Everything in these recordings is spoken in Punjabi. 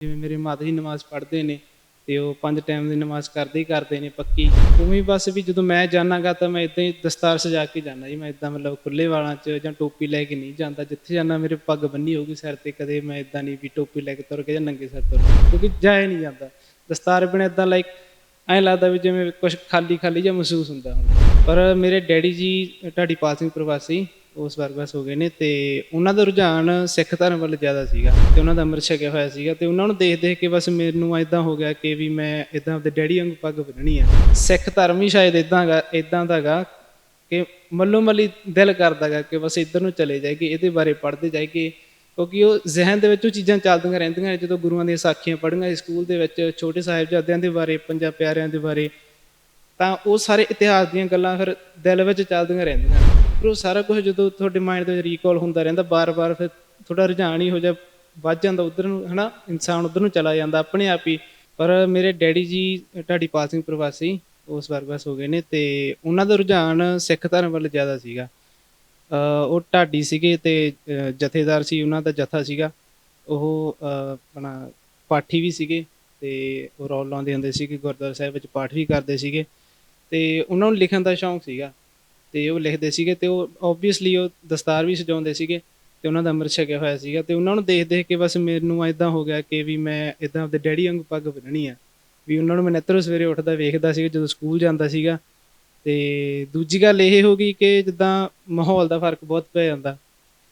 ਜਿਵੇਂ ਮੇਰੇ ਮਾਤਾ ਜੀ ਨਮਾਜ਼ ਪੜ੍ਹਦੇ ਨੇ ਤੇ ਉਹ ਪੰਜ ਟਾਈਮ ਦੀ ਨਮਾਜ਼ ਕਰਦੇ ਹੀ ਕਰਦੇ ਨੇ ਪੱਕੀ, ਉਵੇਂ ਬਸ ਵੀ ਜਦੋਂ ਮੈਂ ਜਾਣਾਗਾ ਤਾਂ ਮੈਂ ਇਦਾਂ ਹੀ ਦਸਤਾਰ ਸਜਾ ਕੇ ਜਾਣਾ ਜੀ, ਮੈਂ ਇਦਾਂ ਮਤਲਬ ਖੁੱਲੇ ਵਾਲਾਂ 'ਚ ਜਾਂ ਟੋਪੀ ਲੈ ਕੇ ਨਹੀਂ ਜਾਂਦਾ, ਜਿੱਥੇ ਜਾਣਾ ਮੇਰੇ ਪੱਗ ਬੰਨੀ ਹੋਊਗੀ ਸਿਰ ਤੇ ਕਦੇ ਮੈਂ ਇਦਾਂ ਨਹੀਂ ਵੀ ਟੋਪੀ ਲੈ ਕੇ ਤੁਰ ਕੇ ਜਾਂ ਨੰਗੇ ਸਿਰ ਤੁਰ ਕਿਉਂਕਿ ਜਾਇਆ ਨਹੀਂ ਜਾਂਦਾ। ਦਸਤਾਰ ਬਿਨਾਂ ਇਦਾਂ ਲਾਈਕ ਐਂ ਲੱਗਦਾ ਵੀ ਜਿਵੇਂ ਕੁਝ ਖਾਲੀ ਖਾਲੀ ਜਿਹਾ ਮਹਿਸੂਸ ਹੁੰਦਾ ਹੁਣ। ਪਰ ਮੇਰੇ ਡੈਡੀ ਜੀ, ਢਾਡੀ ਪਾਸਿੰਗ ਪ੍ਰਵਾਸੀ ਉਸ ਵਰਗਸ ਹੋ ਗਏ ਨੇ ਤੇ ਉਹਨਾਂ ਦਾ ਰੁਝਾਨ ਸਿੱਖ ਧਰਮ ਵੱਲ ਜ਼ਿਆਦਾ ਸੀਗਾ ਤੇ ਉਹਨਾਂ ਦਾ ਅੰਮ੍ਰਿਤ ਛਕਿਆ ਹੋਇਆ ਸੀਗਾ ਤੇ ਉਹਨਾਂ ਨੂੰ ਦੇਖ ਦੇਖ ਕੇ ਬਸ ਮੈਨੂੰ ਇਦਾਂ ਹੋ ਗਿਆ ਕਿ ਵੀ ਮੈਂ ਇਦਾਂ ਆਪਦੇ ਡੈਡੀ ਵਾਂਗੂ ਪੱਗ ਬੰਨਣੀ ਆ। ਸਿੱਖ ਧਰਮ ਹੀ ਸ਼ਾਇਦ ਇਦਾਂ ਗਾ ਇਦਾਂ ਦਾਗਾ ਕਿ ਮੱਲੋ ਮੱਲੀ ਦਿਲ ਕਰਦਾਗਾ ਕਿ ਬਸ ਇੱਧਰ ਨੂੰ ਚਲੇ ਜਾਈਏ ਇਹਦੇ ਬਾਰੇ ਪੜ੍ਹਦੇ ਜਾਈਏ ਕਿਉਂਕਿ ਉਹ ਜ਼ਿਹਨ ਦੇ ਵਿੱਚ ਉਹ ਚੀਜ਼ਾਂ ਚੱਲਦੀਆਂ ਰਹਿੰਦੀਆਂ ਜਦੋਂ ਗੁਰੂਆਂ ਦੀਆਂ ਸਾਖੀਆਂ ਪੜ੍ਹੀਆਂ ਸਕੂਲ ਦੇ ਵਿੱਚ, ਛੋਟੇ ਸਾਹਿਬਜ਼ਾਦਿਆਂ ਦੇ ਬਾਰੇ, ਪੰਜਾਂ ਪਿਆਰਿਆਂ ਦੇ ਬਾਰੇ, ਤਾਂ ਉਹ ਸਾਰੇ ਇਤਿਹਾਸ ਦੀਆਂ ਗੱਲਾਂ ਫਿਰ ਦਿਲ ਵਿੱਚ ਚੱਲਦੀਆਂ ਰਹਿੰਦੀਆਂ ਨੇ। ਉਹ ਸਾਰਾ ਕੁਝ ਜਦੋਂ ਤੁਹਾਡੇ ਮਾਈਂਡ ਦੇ ਵਿੱਚ ਰੀਕਾਲ ਹੁੰਦਾ ਰਹਿੰਦਾ, ਬਾਰ-ਬਾਰ ਫਿਰ ਥੋੜਾ ਰੁਝਾਨ ਹੀ ਹੋ ਜਾ, ਵੱਧ ਜਾਂਦਾ, ਉਧਰ ਨੂੰ, ਹਨਾ, ਇਨਸਾਨ ਉਧਰ ਨੂੰ ਚਲਾ ਜਾਂਦਾ ਆਪਣੇ ਆਪ ਹੀ। ਪਰ ਮੇਰੇ ਡੈਡੀ ਜੀ ਢਾਡੀ ਪਾਲ ਸਿੰਘ ਪ੍ਰਵਾਸੀ ਉਸ ਵਾਰ ਬਸ ਹੋ ਗਏ ਨੇ ਤੇ ਉਹਨਾਂ ਦਾ ਰੁਝਾਨ ਸਿੱਖ ਧਰਮ ਵੱਲ ਜ਼ਿਆਦਾ ਸੀਗਾ। ਉਹ ਢਾਡੀ ਸੀਗੇ ਤੇ ਜਥੇਦਾਰ ਸੀ, ਉਹਨਾਂ ਦਾ ਜਥਾ ਸੀਗਾ। ਉਹ ਆਪਣਾ ਪਾਠੀ ਵੀ ਸੀਗੇ ਤੇ ਉਹ ਰੌਲ ਲਾਉਂਦੇ ਹੁੰਦੇ ਸੀ ਕਿ ਗੁਰਦੁਆਰਾ ਸਾਹਿਬ ਵਿੱਚ ਪਾਠ ਵੀ ਕਰਦੇ ਸੀਗੇ। ਤੇ ਉਹਨਾਂ ਨੂੰ ਲਿਖਣ ਦਾ ਸ਼ੌਂਕ ਸੀਗਾ। ਤੇ ਉਹ ਲਿਖਦੇ ਸੀਗੇ ਤੇ ਉਹ ਆਬਵੀਅਸਲੀ ਉਹ ਦਸਤਾਰ ਵੀ ਸਜਾਉਂਦੇ ਸੀਗੇ ਤੇ ਉਹਨਾਂ ਦਾ ਅੰਮ੍ਰਿਤ ਛਕਿਆ ਹੋਇਆ ਸੀਗਾ ਤੇ ਉਹਨਾਂ ਨੂੰ ਦੇਖ ਦੇਖ ਕੇ ਬਸ ਮੈਨੂੰ ਇਦਾਂ ਹੋ ਗਿਆ ਕਿ ਵੀ ਮੈਂ ਇਦਾਂ ਆਪਦੇ ਡੈਡੀ ਵਾਂਗੂ ਪੱਗ ਬੰਨਣੀ ਆ, ਵੀ ਉਹਨਾਂ ਨੂੰ ਮੈਂ ਨਿੱਤਰੋਂ ਸਵੇਰੇ ਉੱਠਦਾ ਵੇਖਦਾ ਸੀਗਾ ਜਦੋਂ ਸਕੂਲ ਜਾਂਦਾ ਸੀਗਾ ਤੇ ਦੂਜੀ ਗੱਲ ਇਹ ਹੋ ਗਈ ਕਿ ਜਿੱਦਾਂ ਮਾਹੌਲ ਦਾ ਫ਼ਰਕ ਬਹੁਤ ਪੈ ਜਾਂਦਾ,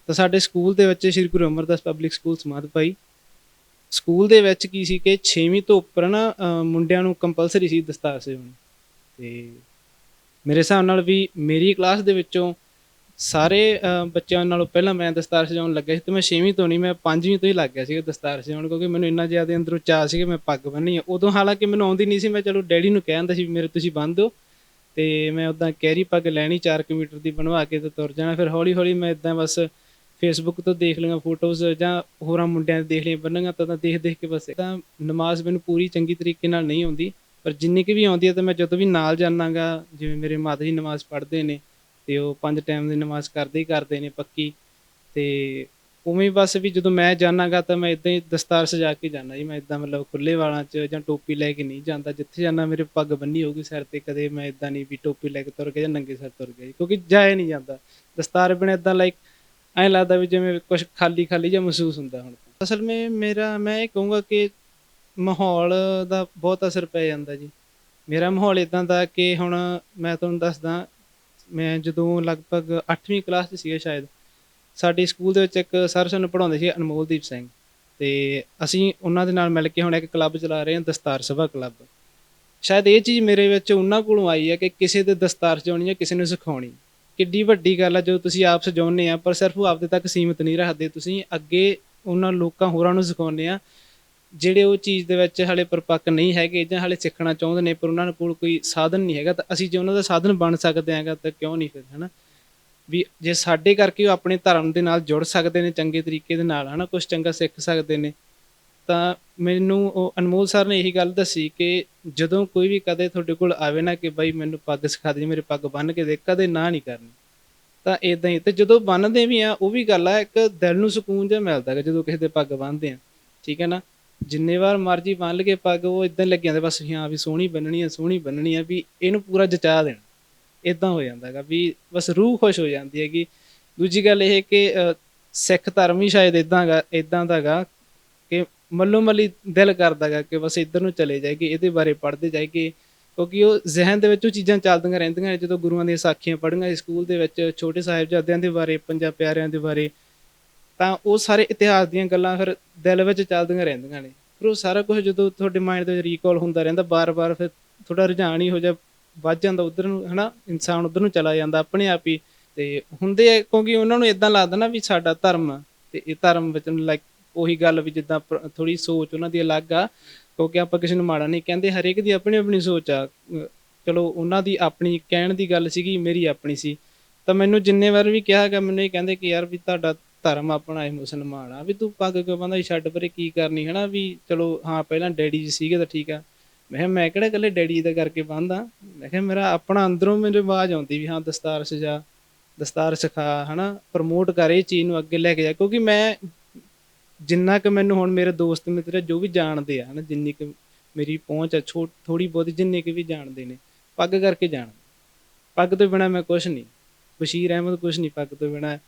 ਤਾਂ ਸਾਡੇ ਸਕੂਲ ਦੇ ਵਿੱਚ ਸ੍ਰੀ ਗੁਰੂ ਅਮਰਦਾਸ ਪਬਲਿਕ ਸਕੂਲ ਸਮਾਧ ਪਾਈ, ਸਕੂਲ ਦੇ ਵਿੱਚ ਕੀ ਸੀ ਕਿ 6ਵੀਂ ਤੋਂ ਉੱਪਰ ਨਾ ਮੁੰਡਿਆਂ ਨੂੰ ਕੰਪਲਸਰੀ ਸੀ ਦਸਤਾਰ ਸਜਾਉਣੀ ਤੇ ਮੇਰੇ ਹਿਸਾਬ ਨਾਲ ਵੀ ਮੇਰੀ ਕਲਾਸ ਦੇ ਵਿੱਚੋਂ ਸਾਰੇ ਅਹ, ਬੱਚਿਆਂ ਨਾਲੋਂ ਪਹਿਲਾਂ ਮੈਂ ਦਸਤਾਰ ਸਜਾਉਣ ਲੱਗਿਆ ਸੀ ਤੇ ਮੈਂ 6ਵੀਂ ਤੋਂ ਨਹੀਂ ਮੈਂ 5ਵੀਂ ਤੋਂ ਹੀ ਲੱਗ ਗਿਆ ਸੀ ਦਸਤਾਰ ਸਜਾਉਣ ਕਿਉਂਕਿ ਮੈਨੂੰ ਇੰਨਾ ਜ਼ਿਆਦਾ ਅੰਦਰੋਂ ਚਾਅ ਸੀ ਕਿ ਮੈਂ ਪੱਗ ਬੰਨ੍ਹਣੀ ਆ। ਉਦੋਂ ਹਾਲਾਂਕਿ ਮੈਨੂੰ ਆਉਂਦੀ ਨਹੀਂ ਸੀ ਮੈਂ ਚਲੋ ਡੈਡੀ ਨੂੰ ਕਹਿੰਦਾ ਸੀ ਵੀ ਮੇਰੇ ਤੁਸੀਂ ਬੰਨ੍ਹ ਦਿਓ ਤੇ ਮੈਂ ਉਦਾਂ ਕੈਰੀ ਪੱਗ ਲੈਣੀ 4 ਮੀਟਰ ਦੀ ਬਣਵਾ ਕੇ ਤੇ ਤੁਰ ਜਾਣਾ। ਫਿਰ ਹੌਲੀ ਹੌਲੀ ਮੈਂ ਇਦਾਂ ਬਸ ਫੇਸਬੁੱਕ ਤੋਂ ਦੇਖ ਲਈਆਂ ਫੋਟੋਜ਼ ਜਾਂ ਹੋਰਾਂ ਮੁੰਡਿਆਂ ਦੇ ਦੇਖ ਲਈਆਂ ਬੰਨਾਂਗਾ ਤਾਂ ਤਾਂ ਦੇਖ ਦੇਖ ਕੇ ਬਸ ਤਾਂ ਨਮਾਜ਼ ਮੈਨੂੰ ਪੂਰੀ ਚੰਗੀ ਤਰੀਕੇ ਨਾਲ ਨਹੀਂ ਆਉਂਦੀ। ਪਰ ਜਿੰਨੀ ਕੁ ਵੀ ਆਉਂਦੀ ਹੈ ਤਾਂ ਮੈਂ ਜਦੋਂ ਵੀ ਨਾਲ ਜਾਣਾਗਾ ਜਿਵੇਂ ਮੇਰੇ ਮਾਤਾ ਜੀ ਨਮਾਜ਼ ਪੜ੍ਹਦੇ ਨੇ ਤੇ ਉਹ ਪੰਜ ਟਾਈਮ ਦੀ ਨਮਾਜ਼ ਕਰਦੇ ਹੀ ਕਰਦੇ ਨੇ ਪੱਕੀ, ਤੇ ਉਵੇਂ ਬਸ ਵੀ ਜਦੋਂ ਮੈਂ ਜਾਣਾਗਾ ਤਾਂ ਮੈਂ ਇਦਾਂ ਹੀ ਦਸਤਾਰ ਸਜਾ ਕੇ ਜਾਣਾ ਜੀ, ਮੈਂ ਇਦਾਂ ਮਤਲਬ ਖੁੱਲੇ ਵਾਲਾਂ 'ਚ ਜਾਂ ਟੋਪੀ ਲੈ ਕੇ ਨਹੀਂ ਜਾਂਦਾ, ਜਿੱਥੇ ਜਾਣਾ ਮੇਰੇ ਪੱਗ ਬੰਨੀ ਹੋਊਗੀ ਸਿਰ ਤੇ ਕਦੇ ਮੈਂ ਇਦਾਂ ਨਹੀਂ ਵੀ ਟੋਪੀ ਲੈ ਕੇ ਤੁਰ ਕੇ ਜਾਂ ਨੰਗੇ ਸਿਰ ਤੁਰ ਕੇ ਕਿਉਂਕਿ ਜਾਇਆ ਨਹੀਂ ਜਾਂਦਾ। ਦਸਤਾਰ ਬਿਨਾਂ ਇਦਾਂ ਲਾਈਕ ਐਂ ਲੱਗਦਾ ਵੀ ਜਿਵੇਂ ਕੁਝ ਖਾਲੀ ਖਾਲੀ ਜਿਹਾ ਮਹਿਸੂਸ ਹੁੰਦਾ ਹੁਣ ਅਸਲ ਵਿੱਚ ਮੇਰਾ, ਮੈਂ ਇਹ ਕਹੂੰਗਾ ਕਿ ਮਾਹੌਲ ਦਾ ਬਹੁਤ ਅਸਰ ਪੈ ਜਾਂਦਾ ਜੀ। ਮੇਰਾ ਮਾਹੌਲ ਇਦਾਂ ਦਾ ਕਿ ਹੁਣ ਮੈਂ ਤੁਹਾਨੂੰ ਦੱਸਦਾ, ਮੈਂ ਜਦੋਂ ਲਗਭਗ 8ਵੀਂ ਕਲਾਸ 'ਚ ਸੀਗਾ ਸ਼ਾਇਦ, ਸਾਡੇ ਸਕੂਲ ਦੇ ਵਿੱਚ ਇੱਕ ਸਰ ਸਾਨੂੰ ਪੜ੍ਹਾਉਂਦੇ ਸੀ ਅਨਮੋਲਦੀਪ ਸਿੰਘ। ਤੇ ਅਸੀਂ ਉਹਨਾਂ ਦੇ ਨਾਲ ਮਿਲ ਕੇ ਹੁਣ ਇੱਕ ਕਲੱਬ ਚਲਾ ਰਹੇ ਹਾਂ, ਦਸਤਾਰ ਸਭਾ ਕਲੱਬ। ਸ਼ਾਇਦ ਇਹ ਚੀਜ਼ ਮੇਰੇ ਵਿੱਚ ਉਹਨਾਂ ਕੋਲੋਂ ਆਈ ਹੈ ਕਿ ਕਿਸੇ ਦੇ ਦਸਤਾਰ ਸਜਾਉਣੀ ਹੈ, ਕਿਸੇ ਨੂੰ ਸਿਖਾਉਣੀ। ਕਿੱਡੀ ਵੱਡੀ ਗੱਲ ਹੈ ਜਦੋਂ ਤੁਸੀਂ ਆਪ ਸਜਾਉਂਦੇ ਆ, ਪਰ ਸਿਰਫ ਉਹ ਆਪਦੇ ਤੱਕ ਸੀਮਿਤ ਨਹੀਂ ਰੱਖਦੇ। ਤੁਸੀਂ ਅੱਗੇ ਉਹਨਾਂ ਲੋਕਾਂ ਹੋਰਾਂ ਨੂੰ ਸਿਖਾਉਂਦੇ ਆ ਜਿਹੜੇ ਉਹ ਚੀਜ਼ ਦੇ ਵਿੱਚ ਹਲੇ ਪਰਪੱਕ ਨਹੀਂ ਹੈਗੇ ਜਾਂ ਹਲੇ ਸਿੱਖਣਾ ਚਾਹੁੰਦੇ ਨੇ, ਪਰ ਉਹਨਾਂ ਕੋਲ ਕੋਈ ਸਾਧਨ ਨਹੀਂ ਹੈਗਾ, ਤਾਂ ਅਸੀਂ ਜੇ ਉਹਨਾਂ ਦਾ ਸਾਧਨ ਬਣ ਸਕਦੇ ਆਂਗਾ ਤਾਂ ਕਿਉਂ ਨਹੀਂ ਫਿਰ, ਹਨਾ? ਵੀ ਜੇ ਸਾਡੇ ਕਰਕੇ ਉਹ ਆਪਣੇ ਧਰਮ ਦੇ ਨਾਲ ਜੁੜ ਸਕਦੇ ਨੇ, ਚੰਗੇ ਤਰੀਕੇ ਦੇ ਨਾਲ, ਹਨਾ? ਕੁਝ ਚੰਗਾ ਸਿੱਖ ਸਕਦੇ ਨੇ, ਤਾਂ ਮੈਨੂੰ ਉਹ ਅਨਮੋਲ ਸਰ ਨੇ ਇਹੀ ਗੱਲ ਦੱਸੀ ਕਿ ਜਦੋਂ ਕੋਈ ਵੀ ਕਦੇ ਤੁਹਾਡੇ ਕੋਲ ਆਵੇ ਨਾ ਕਿ ਬਾਈ ਮੈਨੂੰ ਪੱਗ ਸਿਖਾ ਦੇ, ਮੇਰੇ ਪੱਗ ਬੰਨ ਕੇ ਦੇ, ਕਦੇ ਨਾ ਨਹੀਂ ਕਰਨੀ, ਤਾਂ ਇਦਾਂ ਹੀ, ਤੇ ਜਦੋਂ ਬੰਨਦੇ ਵੀ ਆ, ਉਹ ਵੀ ਗੱਲ ਆ, ਇੱਕ ਦਿਲ ਨੂੰ ਸਕੂਨ ਜਿਹਾ ਮਿਲਦਾ ਹੈ ਜਦੋਂ ਕਿਸੇ ਦੇ ਪੱਗ ਬੰਨਦੇ ਆ, ਠੀਕ ਹੈ ਨਾ? ਜਿੰਨੇ ਵਾਰ ਮਰਜ਼ੀ ਬੰਨ ਲਗੇ ਪੱਗ ਉਹ ਇਦਾਂ ਲੱਗ ਜਾਂਦੇ ਬਸ ਹਾਂ ਵੀ ਸੋਹਣੀ ਬੰਨਣੀ ਆ, ਸੋਹਣੀ ਬੰਨਣੀ ਆ, ਵੀ ਇਹਨੂੰ ਪੂਰਾ ਜਚਾ ਦੇਣਾ। ਇਦਾਂ ਹੋ ਜਾਂਦਾ ਹੈਗਾ, ਵੀ ਬਸ ਰੂਹ ਖੁਸ਼ ਹੋ ਜਾਂਦੀ ਹੈਗੀ। ਦੂਜੀ ਗੱਲ ਇਹ ਕਿ ਸਿੱਖ ਧਰਮ ਹੀ ਸ਼ਾਇਦ ਇਦਾਂ ਹੈਗਾ ਇਦਾਂ ਦਾ ਹੈਗਾ ਕਿ ਮੱਲੋ ਮੱਲੀ ਦਿਲ ਕਰਦਾਗਾ ਕਿ ਬਸ ਇੱਧਰ ਨੂੰ ਚਲੇ ਜਾਏਗੀ ਇਹਦੇ ਬਾਰੇ ਪੜ੍ਹਦੇ ਜਾਈਏ। ਕਿਉਂਕਿ ਉਹ ਜ਼ਿਹਨ ਦੇ ਵਿੱਚ ਉਹ ਚੀਜ਼ਾਂ ਚੱਲਦੀਆਂ ਰਹਿੰਦੀਆਂ ਜਦੋਂ ਗੁਰੂਆਂ ਦੀਆਂ ਸਾਖੀਆਂ ਪੜ੍ਹੀਆਂ ਸਕੂਲ ਦੇ ਵਿੱਚ ਛੋਟੇ ਸਾਹਿਬਜ਼ਾਦਿਆਂ ਦੇ ਬਾਰੇ, ਪੰਜਾਂ ਪਿਆਰਿਆਂ ਦੇ ਬਾਰੇ ਤਾਂ ਉਹ ਸਾਰੇ ਇਤਿਹਾਸ ਦੀਆਂ ਗੱਲਾਂ ਫਿਰ ਦਿਲ ਵਿੱਚ ਚੱਲਦੀਆਂ ਰਹਿੰਦੀਆਂ ਨੇ। ਫਿਰ ਉਹ ਸਾਰਾ ਕੁਝ ਜਦੋਂ ਤੁਹਾਡੇ ਮਾਈਂਡ ਦੇ ਵਿੱਚ ਰੀਕਾਲ ਹੁੰਦਾ ਰਹਿੰਦਾ, ਬਾਰ-ਬਾਰ ਫਿਰ ਥੋੜਾ ਰੁਝਾਨ ਹੀ ਹੋ ਜਾ ਵੱਧ ਜਾਂਦਾ, ਉਧਰ ਨੂੰ, ਹਨਾ, ਇਨਸਾਨ ਉਧਰ ਨੂੰ ਚਲਾ ਜਾਂਦਾ ਆਪਣੇ ਆਪ ਹੀ। ਤੇ ਹੁੰਦੇ ਆ, ਕਿਉਂਕਿ ਉਹਨਾਂ ਨੂੰ ਇਦਾਂ ਲੱਗਦਾ ਨਾ ਵੀ ਸਾਡਾ ਧਰਮ ਆ ਤੇ ਇਹ ਧਰਮ ਵਿੱਚ ਲਾਈਕ ਉਹੀ ਗੱਲ ਵੀ ਜਿੱਦਾਂ ਥੋੜੀ ਸੋਚ ਉਹਨਾਂ ਦੀ ਅਲੱਗ ਆ, ਕਿਉਂਕਿ ਆਪਾਂ ਕਿਸੇ ਨੂੰ ਮਾੜਾ ਨਹੀਂ ਕਹਿੰਦੇ, ਹਰੇਕ ਦੀ ਆਪਣੀ ਆਪਣੀ ਸੋਚ ਆ। ਚਲੋ, ਉਹਨਾਂ ਦੀ ਆਪਣੀ ਕਹਿਣ ਦੀ ਗੱਲ ਸੀਗੀ, ਮੇਰੀ ਆਪਣੀ ਸੀ। ਤਾਂ ਮੈਨੂੰ ਜਿੰਨੇ ਵਾਰ ਵੀ ਕਿਹਾ ਗਿਆ ਮੈਨੂੰ ਇਹ ਕਹਿੰਦੇ ਕਿ ਯਾਰ ਵੀ ਤੁਹਾਡਾ ਧਰਮ ਆਪਣਾ ਇਹ ਮੁਸਲਮਾਨ ਆ, ਵੀ ਤੂੰ ਪੱਗ ਕਿਉਂ ਬੰਦਾ ਛੱਡ ਪਰੇ ਕੀ ਕਰਨੀ, ਹਨਾ? ਵੀ ਚਲੋ, ਹਾਂ, ਪਹਿਲਾਂ ਡੈਡੀ ਜੀ ਸੀਗੇ ਤਾਂ ਠੀਕ ਆ। ਮੈਂ ਕਿਹਾ, ਮੈਂ ਕਿਹੜਾ ਇਕੱਲੇ ਡੈਡੀ ਦਾ ਕਰਕੇ ਬੰਦਾ ਮੈਂ ਕਿਹਾ, ਮੇਰਾ ਆਪਣਾ ਅੰਦਰੋਂ ਮੇਰੇ ਆਵਾਜ਼ ਆਉਂਦੀ ਵੀ, ਹਾਂ, ਦਸਤਾਰ ਸਜਾ, ਦਸਤਾਰ ਸਿਖਾ, ਹਨਾ? ਪ੍ਰਮੋਟ ਕਰ ਇਹ ਚੀਜ਼ ਨੂੰ ਅੱਗੇ ਲੈ ਕੇ ਜਾ, ਕਿਉਂਕਿ ਮੈਂ ਜਿੰਨਾ ਕਿ ਮੈਨੂੰ ਹੁਣ ਮੇਰੇ ਦੋਸਤ ਮਿੱਤਰ ਜੋ ਵੀ ਜਾਣਦੇ ਆ, ਹਨਾ? ਜਿੰਨੀ ਕਿ ਮੇਰੀ ਪਹੁੰਚ ਆ ਛੋਟ ਥੋੜੀ ਬਹੁਤੀ ਜਿੰਨੇ ਕਿ ਵੀ ਜਾਣਦੇ ਨੇ, ਪੱਗ ਕਰਕੇ ਜਾਣ। ਪੱਗ ਤੋਂ ਬਿਨਾ ਮੈਂ ਕੁਝ ਨਹੀਂ, ਬਸ਼ੀਰ ਅਹਿਮਦ ਕੁਝ ਨਹੀਂ, ਪੱਗ ਤੋਂ ਬਿਨਾ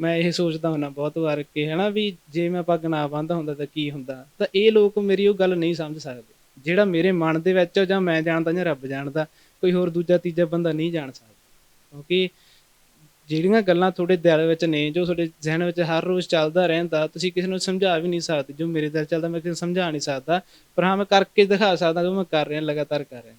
ਮੈਂ ਇਹ ਸੋਚਦਾ ਹੁੰਦਾ ਬਹੁਤ ਵਾਰ ਕਿ ਹਨਾ ਵੀ ਜੇ ਮੈਂ ਪੱਗ ਨਾ ਬੰਨ੍ਹਦਾ ਹੁੰਦਾ ਤਾਂ ਕੀ ਹੁੰਦਾ? ਤਾਂ ਇਹ ਲੋਕ ਮੇਰੀ ਉਹ ਗੱਲ ਨਹੀਂ ਸਮਝ ਸਕਦੇ। ਜਿਹੜਾ ਮੇਰੇ ਮਨ ਦੇ ਵਿੱਚ ਜਾਂ ਮੈਂ ਜਾਣਦਾ ਜਾਂ ਰੱਬ ਜਾਣਦਾ, ਕੋਈ ਹੋਰ ਦੂਜਾ ਤੀਜਾ ਬੰਦਾ ਨਹੀਂ ਜਾਣ ਸਕਦਾ। ਕਿਉਂਕਿ ਜਿਹੜੀਆਂ ਗੱਲਾਂ ਤੁਹਾਡੇ ਦਿਲ ਵਿੱਚ ਨੇ, ਜੋ ਤੁਹਾਡੇ ਜ਼ਿਹਨ ਵਿੱਚ ਹਰ ਰੋਜ਼ ਚੱਲਦਾ ਰਹਿੰਦਾ, ਤੁਸੀਂ ਕਿਸੇ ਨੂੰ ਸਮਝਾ ਵੀ ਨਹੀਂ ਸਕਦੇ। ਜੋ ਮੇਰੇ ਦਿਲ ਚੱਲਦਾ ਮੈਂ ਕਿਸੇ ਨੂੰ ਸਮਝਾ ਨਹੀਂ ਸਕਦਾ। ਪਰ ਹਾਂ, ਮੈਂ ਕਰਕੇ ਦਿਖਾ ਸਕਦਾ ਕਿ ਮੈਂ ਕਰ ਰਿਹਾ, ਲਗਾਤਾਰ ਕਰ ਰਿਹਾ।